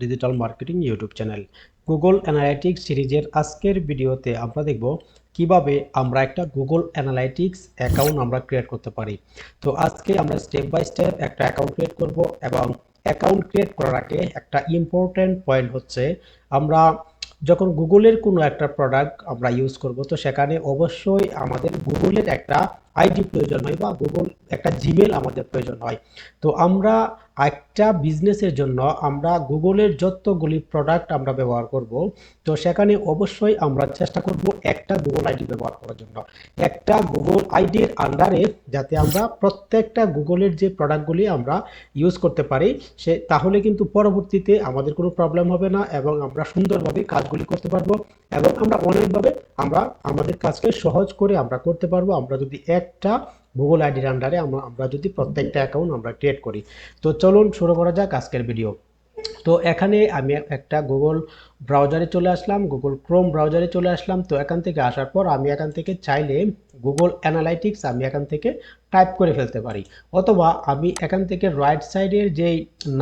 Digital marketing YouTube channel Google analytics সিরিজের আজকের ভিডিওতে আমরা দেখব কীভাবে আমরা একটা গুগল অ্যানালাইটিক্স অ্যাকাউন্ট আমরা ক্রিয়েট করতে পারি। তো আজকে আমরা স্টেপ বাই স্টেপ একটা অ্যাকাউন্ট ক্রিয়েট করব এবং অ্যাকাউন্ট ক্রিয়েট করার আগে একটা ইম্পর্ট্যান্ট পয়েন্ট হচ্ছে আমরা যখন গুগলের কোনো একটা প্রোডাক্ট আমরা ইউজ করব, তো সেখানে অবশ্যই আমাদের গুগলের একটা আইডি প্রয়োজন হয় বা গুগল একটা জিমেল আমাদের প্রয়োজন হয়। তো আমরা একটা বিজনেসের জন্য আমরা গুগলের যতগুলি প্রোডাক্ট আমরা ব্যবহার করব, তো সেখানে অবশ্যই আমরা চেষ্টা করব একটা গুগল আইডি ব্যবহার করার জন্য। একটা গুগল আইডির আন্ডারে যাতে আমরা প্রত্যেকটা গুগলের যে প্রোডাক্টগুলি আমরা ইউজ করতে পারি, সে, তাহলে কিন্তু পরবর্তীতে আমাদের কোনো প্রবলেম হবে না এবং আমরা সুন্দরভাবে কাজগুলি করতে পারব এবং আমরা অনেকভাবে আমরা আমাদের কাজকে সহজ করে আমরা করতে পারব। আমরা যদি একটা গুগল আইডির আন্ডারে আমরা আমরা যদি প্রত্যেকটা অ্যাকাউন্ট আমরা ক্রিয়েট করি। তো চলুন শুরু করা যাক আজকের ভিডিও তো এখানে আমি একটা গুগল ব্রাউজারে চলে আসলাম গুগল ক্রোম ব্রাউজারে চলে আসলাম। তো এখান থেকে আসার পর আমি এখান থেকে চাইলে গুগল অ্যানালাইটিক্স আমি এখান থেকে টাইপ করে ফেলতে পারি। অথবা আমি এখান থেকে রাইট সাইডের যে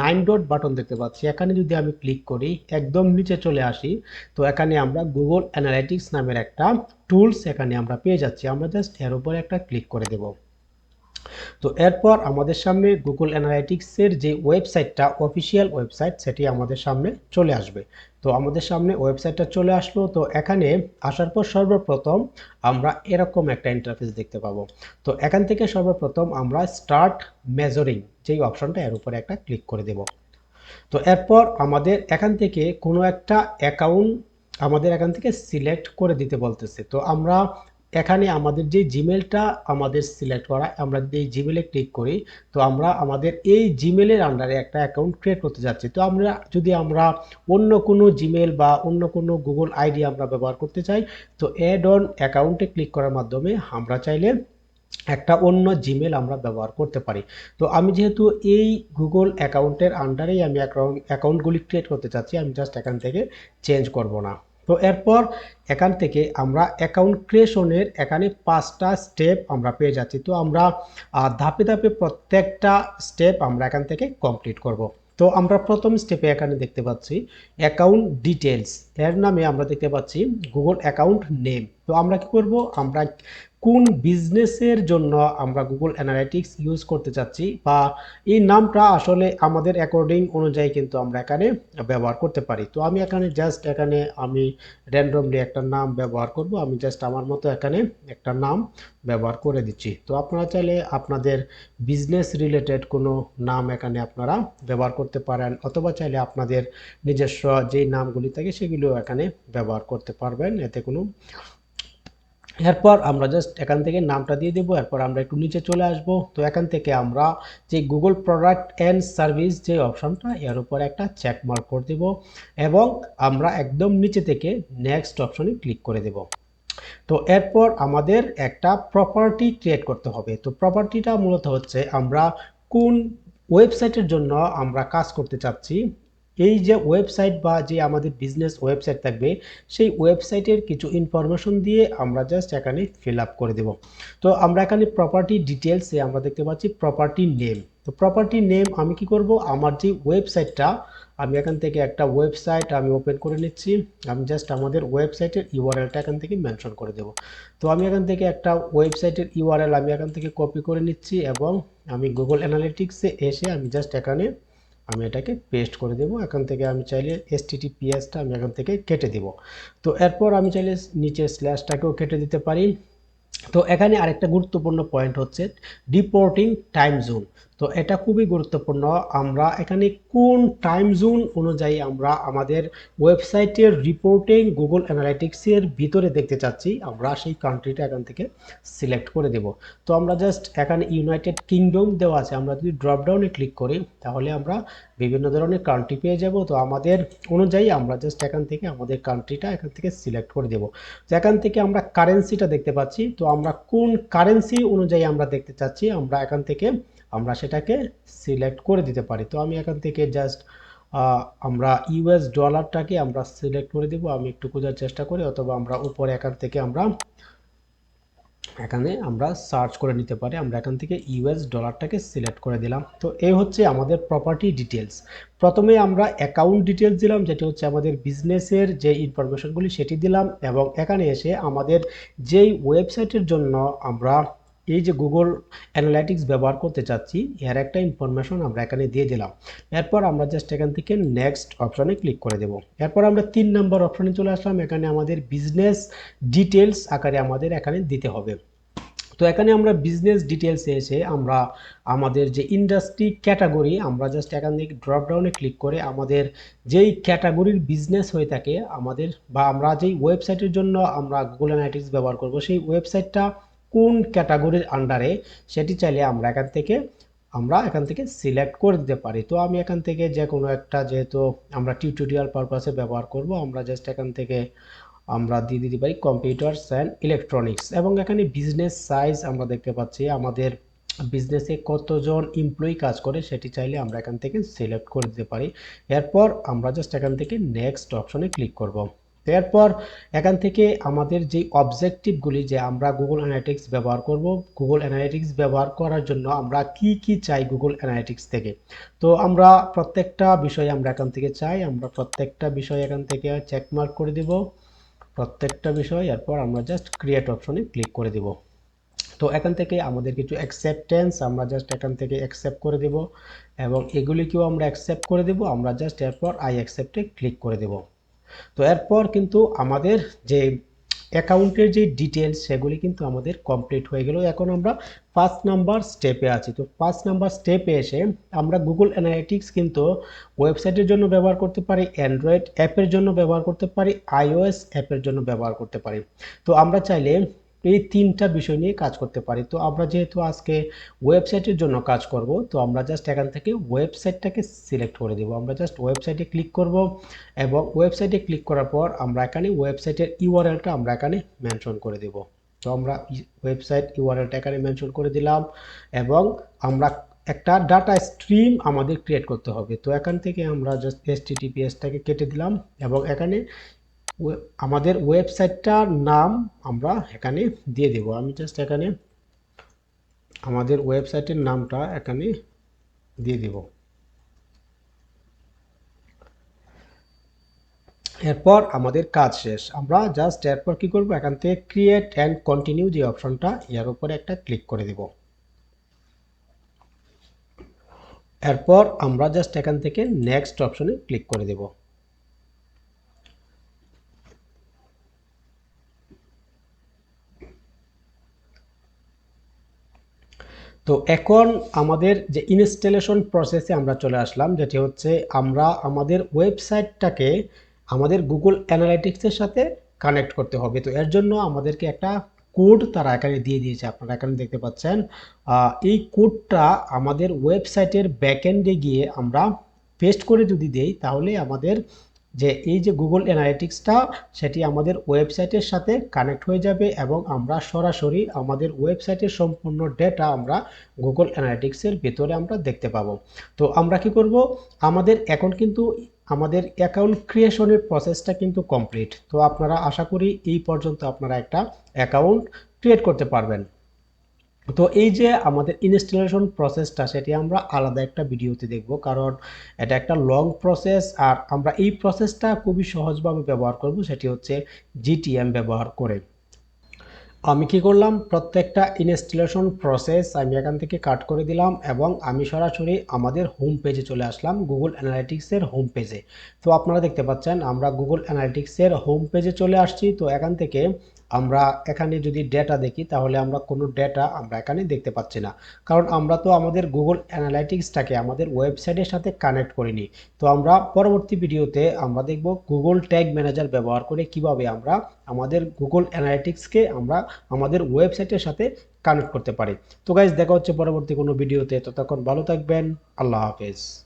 নাইন ডট বাটন দেখতে পাচ্ছি, এখানে যদি আমি ক্লিক করি, একদম নিচে চলে আসি। তো এখানে আমরা গুগল অ্যানালাইটিক্স নামের একটা টুলস এখানে আমরা পেয়ে যাচ্ছি। আমরা জাস্ট এর উপরে একটা ক্লিক করে দেবো। তো এরপর আমাদের সামনে গুগল অ্যানালাইটিক্সের যে ওয়েবসাইটটা অফিসিয়াল ওয়েবসাইট সেটি আমাদের সামনে চলে আসবে। তো আমাদের সামনে ওয়েবসাইটটা চলে আসলো। তো এখানে আসার পর সর্বপ্রথম আমরা এরকম একটা ইন্টারফেস দেখতে পাবো। তো এখান থেকে সর্বপ্রথম আমরা স্টার্ট মেজারিং যেই অপশনটা এর উপরে একটা ক্লিক করে দেব। তো এরপর আমাদের এখান থেকে কোনো একটা অ্যাকাউন্ট আমাদের এখান থেকে সিলেক্ট করে দিতে বলতেছে। তো আমরা এখানে আমাদের যে জিমেলটা আমাদের সিলেক্ট করা, আমরা যদি এই জিমেলে ক্লিক করি, তো আমরা আমাদের এই জিমেলের আন্ডারে একটা অ্যাকাউন্ট ক্রিয়েট করতে যাচ্ছি। তো আমরা যদি আমরা অন্য কোনো জিমেল বা অন্য কোনো গুগল আইডি আমরা ব্যবহার করতে চাই, তো অ্যাড অন অ্যাকাউন্টে ক্লিক করার মাধ্যমে আমরা চাইলে একটা অন্য জিমেল আমরা ব্যবহার করতে পারি। তো আমি যেহেতু এই গুগল অ্যাকাউন্টের আন্ডারেই আমি অ্যাকাউন্ট অ্যাকাউন্টগুলি ক্রিয়েট করতে চাচ্ছি, আমি জাস্ট এখান থেকে চেঞ্জ করব না। তো এরপর এখান থেকে আমরা অ্যাকাউন্ট ক্রিয়েশনের এখানে পাঁচটা স্টেপ আমরা পেয়ে যাচ্ছি। তো আমরা ধাপে ধাপে প্রত্যেকটা স্টেপ আমরা এখান থেকে কমপ্লিট করব। তো আমরা প্রথম স্টেপে এখানে দেখতে পাচ্ছি অ্যাকাউন্ট ডিটেলস এর নামে আমরা দেখতে পাচ্ছি গুগল অ্যাকাউন্ট নেম তো আমরা কি করব? আমরা কোন বিজনেসের জন্য আমরা গুগল অ্যানালাইটিক্স ইউজ করতে চাচ্ছি বা এই নামটা আসলে আমাদের অ্যাকর্ডিং অনুযায়ী কিন্তু আমরা এখানে ব্যবহার করতে পারি। তো আমি এখানে জাস্ট এখানে আমি র্যান্ডমলি একটা নাম ব্যবহার করব। আমি জাস্ট আমার মতো এখানে একটা নাম ব্যবহার করে দিচ্ছি। তো আপনারা চাইলে আপনাদের বিজনেস রিলেটেড কোনো নাম এখানে আপনারা ব্যবহার করতে পারেন অথবা চাইলে আপনাদের নিজস্ব যেই নামগুলি থাকে সেগুলিও এখানে ব্যবহার করতে পারবেন। এতে কোনো এরপর আমরা জাস্ট এখান থেকে নামটা দিয়ে দেবো, এরপর আমরা একটু নিচে চলে আসব। তো এখান থেকে আমরা যে গুগল প্রোডাক্ট অ্যান্ড সার্ভিস যে অপশনটা, এর উপর একটা চেক মার্ক করে দেব এবং আমরা একদম নিচে থেকে নেক্সট অপশনে ক্লিক করে দেব। তো এরপর আমাদের একটা প্রপার্টি ক্রিয়েট করতে হবে। তো প্রপার্টিটা মূলত হচ্ছে আমরা কোন ওয়েবসাইটের জন্য আমরা কাজ করতে চাচ্ছি এই যে ওয়েবসাইট বা যে আমাদের বিজনেস ওয়েবসাইট থাকবে, সেই ওয়েবসাইটের কিছু ইনফরমেশন দিয়ে আমরা জাস্ট এখানে ফিল আপ করে দেব। তো আমরা এখানে প্রপার্টি ডিটেলসে আমরা দেখতে পাচ্ছি প্রপার্টি নেম তো প্রপার্টি নেম আমি কি করব? আমার যে ওয়েবসাইটটা আমি এখান থেকে একটা ওয়েবসাইট আমি ওপেন করে নিচ্ছি। আমি জাস্ট আমাদের ওয়েবসাইটের ইউআরএলটা এখান থেকে মেনশন করে দেব। তো আমি এখান থেকে একটা ওয়েবসাইটের ইউআরএল আমি এখান থেকে কপি করে নিচ্ছি এবং আমি গুগল অ্যানালিটিক্সে এসে আমি জাস্ট এখানে আমি এটাকে পেস্ট করে দেব। এখান থেকে আমি চাইলে এস টিটিপিএসটা আমি এখান থেকে কেটে দেব। তো এরপর আমি চাইলে নিচের স্ল্যাশটাকেও কেটে দিতে পারি। তো এখানে আরেকটা গুরুত্বপূর্ণ পয়েন্ট হচ্ছে ডিপোর্টিং টাইম জোন তো এটা খুবই গুরুত্বপূর্ণ। আমরা এখানে কোন টাইম জোন অনুযায়ী আমরা আমাদের ওয়েবসাইটের রিপোর্টিং গুগল অ্যানালাইটিক্সের ভিতরে দেখতে চাচ্ছি, আমরা সেই কান্ট্রিটা এখান থেকে সিলেক্ট করে দেব। তো আমরা জাস্ট এখানে ইউনাইটেড কিংডম দেওয়া আছে, আমরা যদি ড্রপডাউনে ক্লিক করি, তাহলে আমরা বিভিন্ন ধরনের কান্ট্রি পেয়ে যাব। তো আমাদের অনুযায়ী আমরা জাস্ট এখান থেকে আমাদের কান্ট্রিটা এখান থেকে সিলেক্ট করে দেব। তো এখান থেকে আমরা কারেন্সিটা দেখতে পাচ্ছি, তো আমরা কোন কারেন্সি অনুযায়ী আমরা দেখতে চাচ্ছি, আমরা এখান থেকে আমরা সেটাকে সিলেক্ট করে দিতে পারি। তো আমি এখান থেকে জাস্ট আমরা ইউএস ডলারটাকে আমরা সিলেক্ট করে দেব। আমি একটু খোঁজার চেষ্টা করি, অথবা আমরা উপরে এখান থেকে আমরা, এখানে আমরা সার্চ করে নিতে পারি। আমরা এখান থেকে ইউএস ডলারটাকে সিলেক্ট করে দিলাম। তো এই হচ্ছে আমাদের প্রপার্টি ডিটেলস প্রথমে আমরা অ্যাকাউন্ট ডিটেলস দিলাম, যেটি হচ্ছে আমাদের বিজনেসের যে ইনফরমেশনগুলি সেটি দিলাম এবং এখানে এসে আমাদের যেই ওয়েবসাইটের জন্য আমরা এই যে গুগল অ্যানালাইটিক্স ব্যবহার করতে চাচ্ছি, এর একটা ইনফরমেশন আমরা এখানে দিয়ে দিলাম। এরপর আমরা জাস্ট এখান থেকে নেক্সট অপশনে ক্লিক করে দেব। এরপর আমরা তিন নম্বর অপশনে চলে আসলাম, এখানে আমাদের বিজনেস ডিটেলস আকারে আমাদের এখানে দিতে হবে। তো এখানে আমরা বিজনেস ডিটেলসে এসে আমরা আমাদের যে ইন্ডাস্ট্রি ক্যাটাগরি আমরা জাস্ট এখান থেকে ড্রপডাউনে ক্লিক করে আমাদের যেই ক্যাটাগরির বিজনেস হয়ে থাকে আমাদের বা আমরা যেই ওয়েবসাইটের জন্য আমরা গুগল অ্যানালিটিক্স ব্যবহার করব, সেই ওয়েবসাইটটা কোন ক্যাটাগরির আন্ডারে সেটি চাইলে আমরা এখান থেকে, আমরা এখান থেকে সিলেক্ট করে দিতে পারি। তো আমি এখান থেকে যে কোনো একটা, যেহেতু আমরা টিউটোরিয়াল পারপাসে ব্যবহার করব, আমরা জাস্ট এখান থেকে আমরা দিয়ে দিতে পারি কম্পিউটার্স অ্যান্ড ইলেকট্রনিক্স এবং এখানে বিজনেস সাইজ আমরা দেখতে পাচ্ছি, আমাদের বিজনেসে কতজন এমপ্লয়ি কাজ করে, সেটি চাইলে আমরা এখান থেকে সিলেক্ট করে দিতে পারি। এরপর আমরা জাস্ট এখান থেকে নেক্সট অপশনে ক্লিক করব। এরপর এখান থেকে আমাদের যে অবজেক্টিভগুলি যে আমরা গুগল অ্যানালিটিক্স ব্যবহার করব গুগল অ্যানালিটিক্স ব্যবহার করার জন্য আমরা কি কি চাই গুগল অ্যানালিটিক্স থেকে? তো আমরা প্রত্যেকটা বিষয় আমরা এখান থেকে চাই, আমরা প্রত্যেকটা বিষয় এখান থেকে চেকমার্ক করে দেব, প্রত্যেকটা বিষয়, এরপর আমরা জাস্ট ক্রিয়েট অপশনে ক্লিক করে দেব। তো এখান থেকে আমাদের কিছু অ্যাকসেপ্টেন্স আমরা জাস্ট এখান থেকে অ্যাকসেপ্ট করে দেব এবং এগুলিকেও আমরা অ্যাকসেপ্ট করে দেব, আমরা জাস্ট এরপর আই অ্যাকসেপ্টে ক্লিক করে দেব। তো এরপর কিন্তু আমাদের যে অ্যাকাউন্টের যে ডিটেলস সেগুলি কিন্তু আমাদের কমপ্লিট হয়ে গেল। এখন আমরা ফার্স্ট নাম্বার স্টেপে আছি। তো ফার্স্ট নাম্বার স্টেপে এসে আমরা গুগল অ্যানালিটিক্স কিন্তু ওয়েবসাইটের জন্য ব্যবহার করতে পারি অ্যান্ড্রয়েড অ্যাপের জন্য ব্যবহার করতে পারি আইওএস অ্যাপের জন্য ব্যবহার করতে পারি। তো আমরা চাইলে এই তিনটা বিষয় নিয়ে কাজ করতে পারি। তো আমরা যেহেতু আজকে ওয়েবসাইটের জন্য কাজ করব, তো আমরা জাস্ট এখান থেকে ওয়েবসাইটটাকে সিলেক্ট করে দেব। আমরা জাস্ট ওয়েবসাইটে ক্লিক করব এবং ওয়েবসাইটে ক্লিক করার পর আমরা এখানে ওয়েবসাইটের ইউআরএলটা আমরা এখানে মেনশন করে দেব। তো আমরা ওয়েবসাইট ইউআরএলটা এখানে মেনশন করে দিলাম এবং আমরা একটা ডাটা স্ট্রিম আমাদের ক্রিয়েট করতে হবে। তো এখান থেকে আমরা জাস্ট এস টিটিপিএসটাকে কেটে দিলাম এবং এখানে আমাদের ওয়েবসাইটটার নাম আমরা এখানে দিয়ে দেব। আমি জাস্ট এখানে আমাদের ওয়েবসাইটের নামটা এখানে দিয়ে দেব। এরপর আমাদের কাজ শেষ। আমরা জাস্ট এরপর কি করব? এখান থেকে ক্রিয়েট অ্যান্ড কন্টিনিউ যে অপশনটা, এর উপরে একটা ক্লিক করে দেব। এরপর আমরা জাস্ট এখান থেকে নেক্সট অপশনে ক্লিক করে দেব। তো এখন আমাদের যে ইনস্টলেশন প্রসেসে আমরা চলে আসলাম, যেটি হচ্ছে আমরা আমাদের ওয়েবসাইটটাকে আমাদের গুগল অ্যানালাইটিক্সের সাথে কানেক্ট করতে হবে। তো এর জন্য আমাদেরকে একটা কোড তারা এখানে দিয়ে দিয়েছে, আপনারা এখানে দেখতে পাচ্ছেন। এই কোডটা আমাদের ওয়েবসাইটের ব্যাকএন্ডে গিয়ে আমরা পেস্ট করে যদি দেই, তাহলে আমাদের যে এই যে গুগল অ্যানালিটিক্সটা সেটি আমাদের ওয়েবসাইটের সাথে কানেক্ট হয়ে যাবে এবং আমরা সরাসরি আমাদের ওয়েবসাইটের সম্পূর্ণ ডেটা আমরা গুগল অ্যানালিটিক্সের ভেতরে আমরা দেখতে পাবো। তো আমরা কি করব? আমাদের এখন কিন্তু আমাদের অ্যাকাউন্ট ক্রিয়েশনের প্রসেসটা কিন্তু কমপ্লিট তো আপনারা আশা করি এই পর্যন্ত আপনারা একটা অ্যাকাউন্ট ক্রিয়েট করতে পারবেন। তো এই যে আমাদের ইনস্টলেশন প্রসেসটা সেটি আমরা আলাদা একটা ভিডিওতে দেখব। কারণ এটা একটা লং প্রসেস আর আমরা এই প্রসেসটা খুবই সহজভাবে ব্যবহার করব, সেটি হচ্ছে জিটিএম ব্যবহার করে। আমি কি করলাম? প্রত্যেকটা ইনস্টলেশন প্রসেস আমি এখান থেকে কাট করে দিলাম এবং আমি সরাসরি আমাদের হোম পেজে চলে আসলাম গুগল অ্যানালিটিক্সের হোম পেজে তো আপনারা দেখতে পাচ্ছেন, আমরা গুগল অ্যানালিটিক্সের হোম পেজে চলে আসছি। তো এখান থেকে আমরা এখানে যদি ডেটা দেখি, তাহলে আমরা কোনো ডেটা আমরা এখানে দেখতে পাচ্ছি না। কারণ আমরা তো আমাদের গুগল অ্যানালাইটিক্সটাকে আমাদের ওয়েবসাইটের সাথে কানেক্ট করিনি। তো আমরা পরবর্তী ভিডিওতে আমরা দেখব গুগল ট্যাগ ম্যানেজার ব্যবহার করে কীভাবে আমরা আমাদের গুগল অ্যানালাইটিক্সকে আমরা আমাদের ওয়েবসাইটের সাথে কানেক্ট করতে পারি। তো গাইজ দেখা হচ্ছে পরবর্তী কোনো ভিডিওতে ততক্ষণ ভালো থাকবেন। আল্লাহ হাফেজ।